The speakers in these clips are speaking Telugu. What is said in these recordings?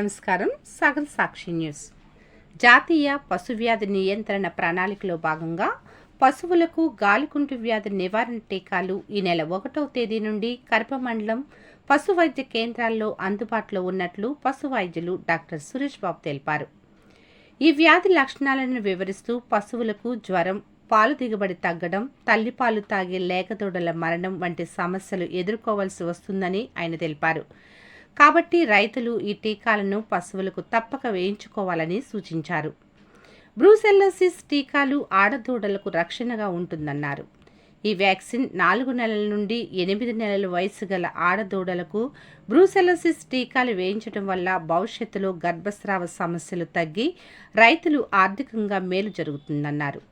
నమస్కారం. సగం సాక్షి న్యూస్. జాతీయ పశువ్యాధి నియంత్రణ ప్రణాళికలో భాగంగా పశువులకు గాలికుంటు వ్యాధి నివారణ టీకాలు ఈ నెల ఒకటవ తేదీ నుండి కర్ప మండలం పశు వైద్య కేంద్రాల్లో అందుబాటులో ఉన్నట్లు పశు వైద్యులు డాక్టర్ సురేష్ బాబు తెలిపారు. ఈ వ్యాధి లక్షణాలను వివరిస్తూ పశువులకు జ్వరం పాలు దిగుబడి తగ్గడం తల్లిపాలు తాగే లేకదూడల మరణం వంటి సమస్యలు ఎదుర్కోవాల్సి వస్తుందని ఆయన తెలిపారు. కాబట్టి రైతులు ఈ టీకాలను పశువులకు తప్పక వేయించుకోవాలని సూచించారు. బ్రూసెల్లోసిస్ టీకాలు ఆడదూడలకు రక్షణగా ఉంటుందన్నారు. ఈ వ్యాక్సిన్ నాలుగు నెలల నుండి ఎనిమిది నెలల వయసు గల ఆడదూడలకు బ్రూసెలోసిస్ టీకాలు వేయించడం వల్ల భవిష్యత్తులో గర్భస్రావ సమస్యలు తగ్గి రైతులు ఆర్థికంగా మేలు జరుగుతుందన్నారు.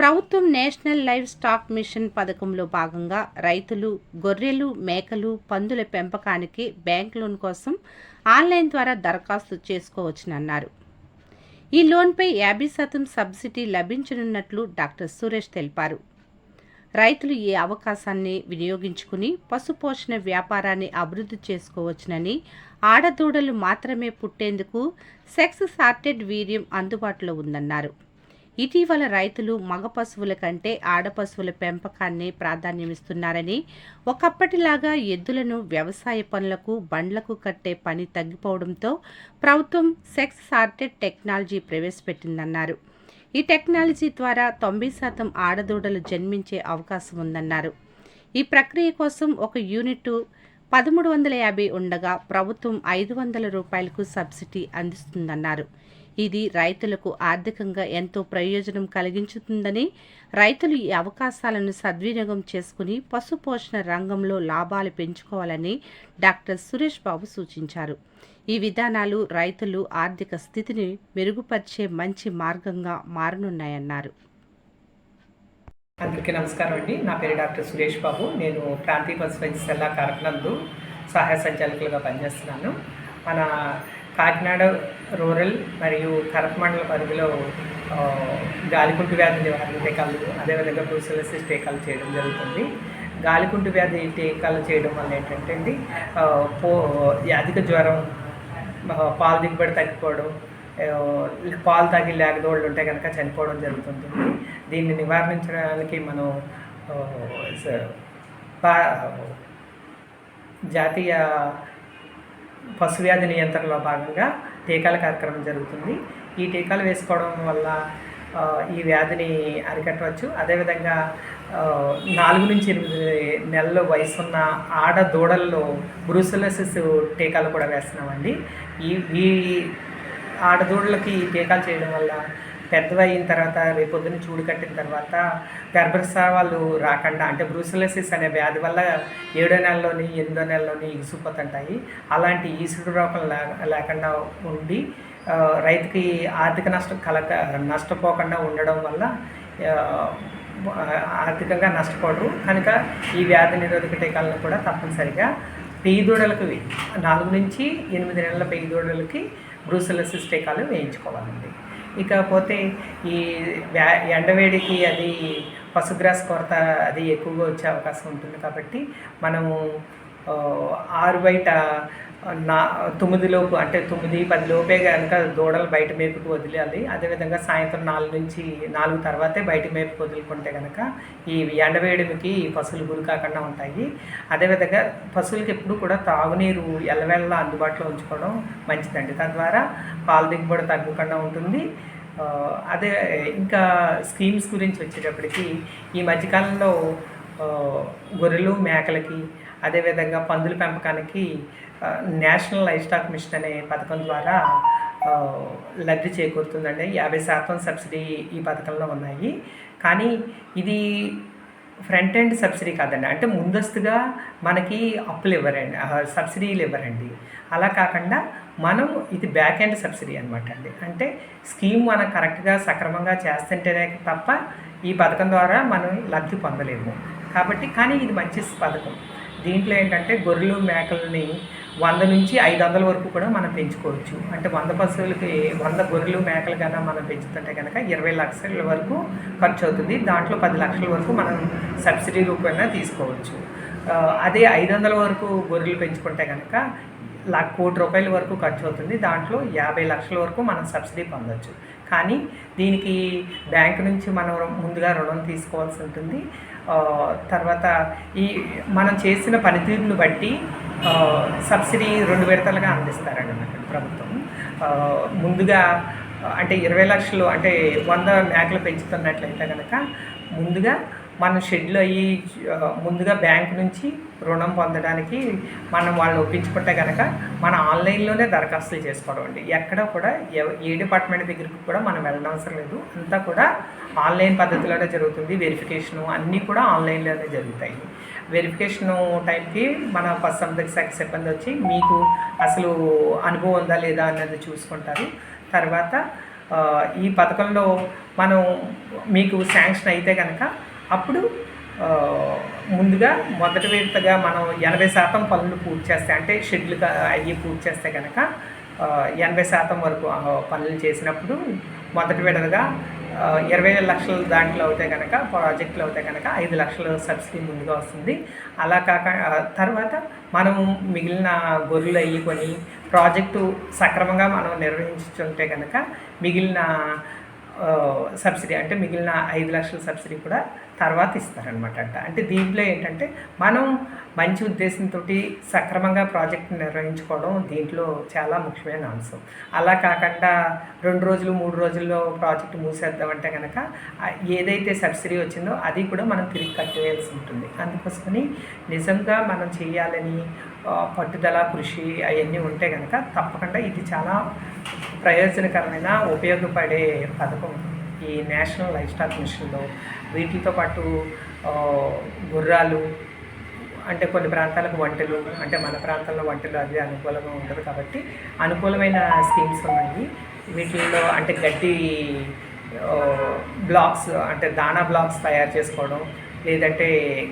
ప్రభుత్వం నేషనల్ లైవ్ స్టాక్ మిషన్ పథకంలో భాగంగా రైతులు గొర్రెలు మేకలు పందుల పెంపకానికి బ్యాంక్ లోన్ కోసం ఆన్లైన్ ద్వారా దరఖాస్తు చేసుకోవచ్చునన్నారు. ఈ లోన్పై యాభై శాతం సబ్సిడీ లభించనున్నట్లు డాక్టర్ సురేష్ తెలిపారు. రైతులు ఈ అవకాశాన్ని వినియోగించుకుని పశుపోషణ వ్యాపారాన్ని అభివృద్ధి చేసుకోవచ్చునని ఆడదూడలు మాత్రమే పుట్టేందుకు సెక్స్ సార్టెడ్ వీర్యం అందుబాటులో ఉందన్నారు. ఇటీవల రైతులు మగ పశువుల కంటే ఆడ పశువుల పెంపకాన్ని ప్రాధాన్యమిస్తున్నారని ఒకప్పటిలాగా ఎద్దులను వ్యవసాయ పనులకు బండ్లకు కట్టే పని తగ్గిపోవడంతో ప్రభుత్వం సెక్స్ సార్టెడ్ టెక్నాలజీ ప్రవేశపెట్టిందన్నారు. ఈ టెక్నాలజీ ద్వారా తొంభై శాతం ఆడదూడలు జన్మించే అవకాశం ఉందన్నారు. ఈ ప్రక్రియ కోసం ఒక యూనిట్ పదమూడు వందల యాభై ఉండగా ప్రభుత్వం ఐదు వందల రూపాయలకు సబ్సిడీ అందిస్తుందన్నారు. ఇది రైతులకు ఆర్థికంగా ఎంతో ప్రయోజనం కలిగించుతుందని రైతులు ఈ అవకాశాలను సద్వినియోగం చేసుకుని పశుపోషణ రంగంలో లాభాలు పెంచుకోవాలని డాక్టర్ సురేష్ బాబు సూచించారు. ఈ విధానాలు రైతులు ఆర్థిక స్థితిని మెరుగుపరిచే మంచి మార్గంగా మారనున్నాయన్నారు. అందరికీ నమస్కారం అండి. నా పేరు డాక్టర్ సురేష్ బాబు. నేను ప్రాంతీయ పశు సల్లా సహాయ సంచాలకులుగా పనిచేస్తున్నాను. మన కాకినాడ రూరల్ మరియు కరప మండల పరిధిలో గాలికుంటు వ్యాధి నివారణ టీకాలు అదేవిధంగా బ్రూసెలసిస్ టీకాలు చేయడం జరుగుతుంది. గాలికుంటు వ్యాధి టీకాలు చేయడం వల్ల ఏంటంటే అండి పో అధిక జ్వరం పాలు దిగుబడి తగ్గిపోవడం పాలు తాగి లేకదోళ్ళు ఉంటే కనుక చనిపోవడం జరుగుతుంది. దీన్ని నివారించడానికి మనం జాతీయ పశువ్యాధి నియంత్రణలో భాగంగా టీకాల కార్యక్రమం జరుగుతుంది. ఈ టీకాలు వేసుకోవడం వల్ల ఈ వ్యాధిని అరికట్టవచ్చు. అదేవిధంగా నాలుగు నుంచి ఎనిమిది నెలల వయసున్న ఆడ దూడల్లో బ్రూసలసిస్ టీకాలు కూడా వేస్తున్నామండి. ఈ ఈ ఆడదూడలకి ఈ టీకాలు చేయడం వల్ల పెద్దవి అయిన తర్వాత రేపొద్దున చూడు కట్టిన తర్వాత గర్భస్రావాలు రాకుండా అంటే బ్రూసెలసిస్ అనే వ్యాధి వల్ల ఏడో నెలలోని ఎనిమిదో నెలలోని ఇసుకుపోతుంటాయి అలాంటి ఈసుడు రోగం లే- లేకుండా ఉండి రైతుకి ఆర్థిక నష్టం కలక నష్టపోకుండా ఉండడం వల్ల ఆర్థికంగా నష్టపోడు. కనుక ఈ వ్యాధి నిరోధక టీకాలను కూడా తప్పనిసరిగా పెయ్యి దూడలకు నాలుగు నుంచి ఎనిమిది నెలల పెయ్యి దూడలకి బ్రూసెలసిస్ టీకాలు వేయించుకోవాలండి. ఇకపోతే ఈ వ్యా ఎండవేడికి అది పశుగ్రాస్ కొరత అది ఎక్కువగా వచ్చే అవకాశం ఉంటుంది కాబట్టి మనము ఆరు బయట నా తొమ్మిది లోపు అంటే తొమ్మిది పది లోపే కనుక దూడలు బయట మేపుకు వదిలేయాలి. అదేవిధంగా సాయంత్రం నాలుగు నుంచి నాలుగు తర్వాతే బయట మేపుకు వదులుకుంటే కనుక ఈ ఎండవేయడంకి పశువులు గురి కాకుండా ఉంటాయి. అదేవిధంగా పశువులకి ఎప్పుడు కూడా తాగునీరు ఎల్లవెల్ల అందుబాటులో ఉంచుకోవడం మంచిదండి. తద్వారా పాల దిగుబడి తగ్గకుండా ఉంటుంది. అదే ఇంకా స్కీమ్స్ గురించి వచ్చేటప్పటికి ఈ మధ్యకాలంలో గొర్రెలు మేకలకి అదేవిధంగా పందుల పెంపకానికి నేషనల్ లైఫ్ స్టాక్ మిషన్ అనే పథకం ద్వారా లబ్ధి చేకూరుతుందండి. యాభై శాతం సబ్సిడీ ఈ పథకంలో ఉన్నాయి. కానీ ఇది ఫ్రంట్ ఎండ్ సబ్సిడీ కాదండి. అంటే ముందస్తుగా మనకి అప్పులు ఇవ్వరండి. సబ్సిడీలు ఇవ్వరండి. అలా కాకుండా మనం ఇది బ్యాక్ ఎండ్ సబ్సిడీ అనమాట అండి. అంటే స్కీమ్ మనం కరెక్ట్గా సక్రమంగా చేస్తుంటేనే తప్ప ఈ పథకం ద్వారా మనం లబ్ధి పొందలేము. కాబట్టి కానీ ఇది మంచి పథకం. దీంట్లో ఏంటంటే గొర్రెలు మేకలని వంద నుంచి ఐదు వందల వరకు కూడా మనం పెంచుకోవచ్చు. అంటే వంద పశువులకి వంద గొర్రెలు మేకలు కన్నా మనం పెంచుతుంటే కనుక ఇరవై లక్షల వరకు ఖర్చు అవుతుంది. దాంట్లో పది లక్షల వరకు మనం సబ్సిడీ రూపంగా తీసుకోవచ్చు. అదే ఐదు వందల వరకు గొర్రెలు పెంచుకుంటే కనుక లక్ష కోటి రూపాయల వరకు ఖర్చు అవుతుంది. దాంట్లో యాభై లక్షల వరకు మనం సబ్సిడీ పొందవచ్చు కానీ దీనికి బ్యాంక్ నుంచి మనం ముందుగా రుణం తీసుకోవాల్సి ఉంటుంది. తర్వాత ఈ మనం చేసిన పనితీరును బట్టి సబ్సిడీ రెండు విడతలుగా అందిస్తారండి మనకి ప్రభుత్వం. ముందుగా అంటే ఇరవై లక్షలు అంటే వంద మేకలు పెంచుతున్నట్లయితే కనుక ముందుగా మనం షెడ్యూల్ అయ్యి ముందుగా బ్యాంక్ నుంచి రుణం పొందడానికి మనం వాళ్ళని ఒప్పించుకుంటే కనుక మన ఆన్లైన్లోనే దరఖాస్తులు చేసుకోవడం అండి. ఎక్కడ కూడా ఏ డిపార్ట్మెంట్ దగ్గరికి కూడా మనం వెళ్ళనవసరం లేదు. అంతా కూడా ఆన్లైన్ పద్ధతిలోనే జరుగుతుంది. వెరిఫికేషను అన్నీ కూడా ఆన్లైన్లోనే జరుగుతాయి. వెరిఫికేషన్ టైంకి మన ఫస్ట్ సంరక్షణ శాఖ సిబ్బంది వచ్చి మీకు అసలు అనుభవం ఉందా లేదా అన్నది చూసుకుంటారు. తర్వాత ఈ పథకంలో మనం మీకు శాంక్షన్ అయితే కనుక అప్పుడు ముందుగా మొదటి విడతగా మనం ఎనభై శాతం పనులు పూర్తి చేస్తే అంటే షెడ్యూల్ అయ్యి పూర్తి చేస్తే కనుక ఎనభై శాతం వరకు పనులు చేసినప్పుడు మొదటి విడతగా ఇరవై లక్షలు దాంట్లో అవుతే కనుక ప్రాజెక్టులు అవుతే కనుక ఐదు లక్షలు సబ్సిడీ ముందుగా వస్తుంది. అలా కాక తర్వాత మనం మిగిలిన గొర్రెలు అయ్యి కొని ప్రాజెక్టు సక్రమంగా మనం నిర్వహించుంటే కనుక మిగిలిన సబ్సిడీ అంటే మిగిలిన ఐదు లక్షల సబ్సిడీ కూడా తర్వాత ఇస్తారనమాట అంట. అంటే దీంట్లో ఏంటంటే మనం మంచి ఉద్దేశంతో సక్రమంగా ప్రాజెక్ట్ నిర్వహించుకోవడం దీంట్లో చాలా ముఖ్యమైన అంశం. అలా కాకుండా రెండు రోజులు మూడు రోజుల్లో ప్రాజెక్ట్ మూసేద్దామంటే కనుక ఏదైతే సబ్సిడీ వచ్చిందో అది కూడా మనం తిరిగి కట్టేయాల్సి ఉంటుంది. అందుకోసమని నిజంగా మనం చేయాలని పట్టుదల కృషి అవన్నీ ఉంటే కనుక తప్పకుండా ఇది చాలా ప్రయోజనకరమైన ఉపయోగపడే పథకం. ఈ నేషనల్ లైఫ్ స్టాక్ మిషన్లో వీటితో పాటు గుర్రాలు అంటే కొన్ని ప్రాంతాలకు వంటలు అంటే మన ప్రాంతంలో వంటలు అది అనుకూలంగా ఉండదు కాబట్టి అనుకూలమైన స్కీమ్స్ ఉన్నాయి. వీటిల్లో అంటే గడ్డి బ్లాక్స్ అంటే దానా బ్లాక్స్ తయారు చేసుకోవడం లేదంటే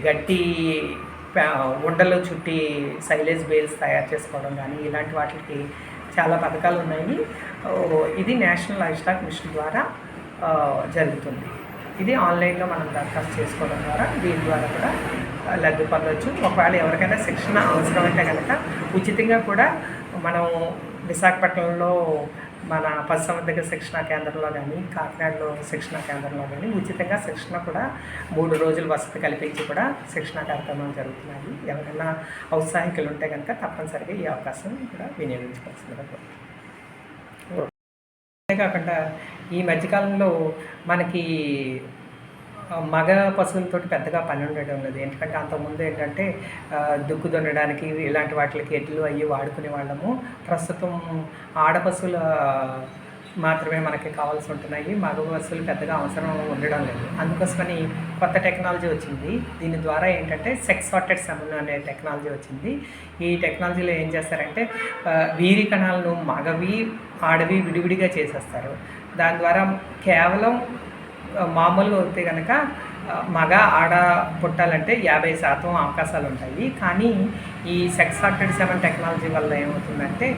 గడ్డి ఉండలు చుట్టి సైలేజ్ బేల్స్ తయారు చేసుకోవడం కానీ ఇలాంటి వాటికి చాలా పథకాలు ఉన్నాయి. ఇది నేషనల్ లైఫ్ స్టాక్ మిషన్ ద్వారా జరుగుతుంది. ఇది ఆన్లైన్లో మనం దరఖాస్తు చేసుకోవడం ద్వారా దీని ద్వారా కూడా లబ్ధి పొందవచ్చు ఒకవేళ ఎవరికైనా శిక్షణ అవసరమైతే కనుక ఉచితంగా కూడా మనం విశాఖపట్నంలో మన పశుసంవర్ధక శిక్షణా కేంద్రంలో కానీ కాకినాడలో శిక్షణా కేంద్రంలో కానీ ఉచితంగా శిక్షణ కూడా మూడు రోజులు వసతి కల్పించి కూడా శిక్షణా కార్యక్రమాలు జరుగుతున్నాయి. ఎవరైనా ఔత్సాహికులు ఉంటే కనుక తప్పనిసరిగా ఈ అవకాశం కూడా వినియోగించుకోవాల్సిందిగా అంతేకాకుండా ఈ మధ్యకాలంలో మనకి మగ పశువులతోటి పెద్దగా పని ఉండడం లేదు. ఎందుకంటే అంతకుముందు ఏంటంటే దుక్కు దున్నడానికి ఇలాంటి వాటికి ఎడ్లు అవి వాడుకునే వాళ్ళము. ప్రస్తుతం ఆడ పశువుల మాత్రమే మనకి కావాల్సి ఉంటున్నాయి. మగ పశువులు పెద్దగా అవసరం ఉండడం లేదు. అందుకోసమని కొత్త టెక్నాలజీ వచ్చింది. దీని ద్వారా ఏంటంటే సెక్స్ సార్టెడ్ సెమన్ అనే టెక్నాలజీ వచ్చింది. ఈ టెక్నాలజీలో ఏం చేస్తారంటే వీరి కణాలను మగవి ఆడవి విడివిడిగా చేసేస్తారు. దాని ద్వారా కేవలం మామూలుగా వస్తే కనుక మగ ఆడ పుట్టాలంటే యాభై శాతం అవకాశాలు ఉంటాయి కానీ ఈ సెక్స్ హార్టెడ్ సెవెన్ టెక్నాలజీ వల్ల ఏమవుతుందంటే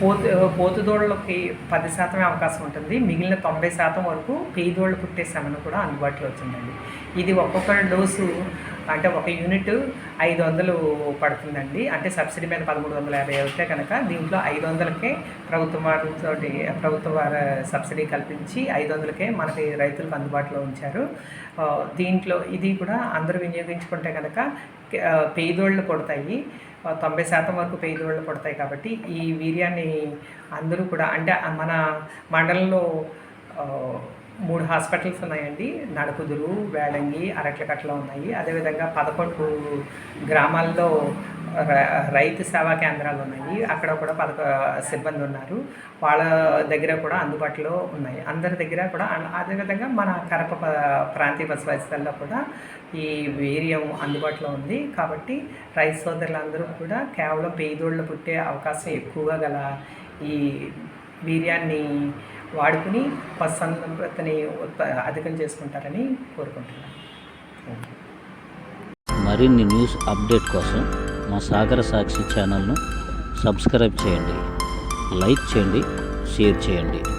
పోతు పోతుదోళ్ళకి పది శాతమే అవకాశం ఉంటుంది. మిగిలిన తొంభై శాతం వరకు పేదోళ్ళు పుట్టే సెమన్ కూడా అందుబాటులో వచ్చిందండి. ఇది ఒక్కొక్క డోసు అంటే ఒక యూనిట్ ఐదు వందలు పడుతుందండి. అంటే సబ్సిడీ మీద పదమూడు వందల యాభై అయితే కనుక దీంట్లో ఐదు వందలకే ప్రభుత్వం వారితో ప్రభుత్వ వారి సబ్సిడీ కల్పించి ఐదు వందలకే మనకి రైతులకు అందుబాటులో ఉంచారు. దీంట్లో ఇది కూడా అందరూ వినియోగించుకుంటే కనుక పేదోళ్ళు పడతాయి తొంభై శాతం వరకు పేదోళ్ళు పడతాయి కాబట్టి ఈ వీర్యాన్ని అందరూ కూడా అంటే మన మండలంలో మూడు హాస్పిటల్స్ ఉన్నాయండి. నడుకుదురు వేడంగి అరట్లకట్లో ఉన్నాయి. అదేవిధంగా పదకొండు గ్రామాల్లో రైతు సేవా కేంద్రాలు ఉన్నాయి. అక్కడ కూడా పదకొ సిబ్బంది ఉన్నారు. వాళ్ళ దగ్గర కూడా అందుబాటులో ఉన్నాయి. అందరి దగ్గర కూడా అదేవిధంగా మన కరప ప్రాంతీయ బస్ కూడా ఈ వీర్యం అందుబాటులో ఉంది. కాబట్టి రైతు సోదరులందరూ కూడా కేవలం పేదోళ్ళు పుట్టే అవకాశం ఎక్కువగా గల ఈ వీర్యాన్ని వాడుకుని పశు అధికం చేసుకుంటారని కోరుకుంటున్నాను. మరిన్ని న్యూస్ అప్డేట్ కోసం మా సాగర సాక్షి ఛానల్ను సబ్స్క్రైబ్ చేయండి. లైక్ చేయండి షేర్ చేయండి.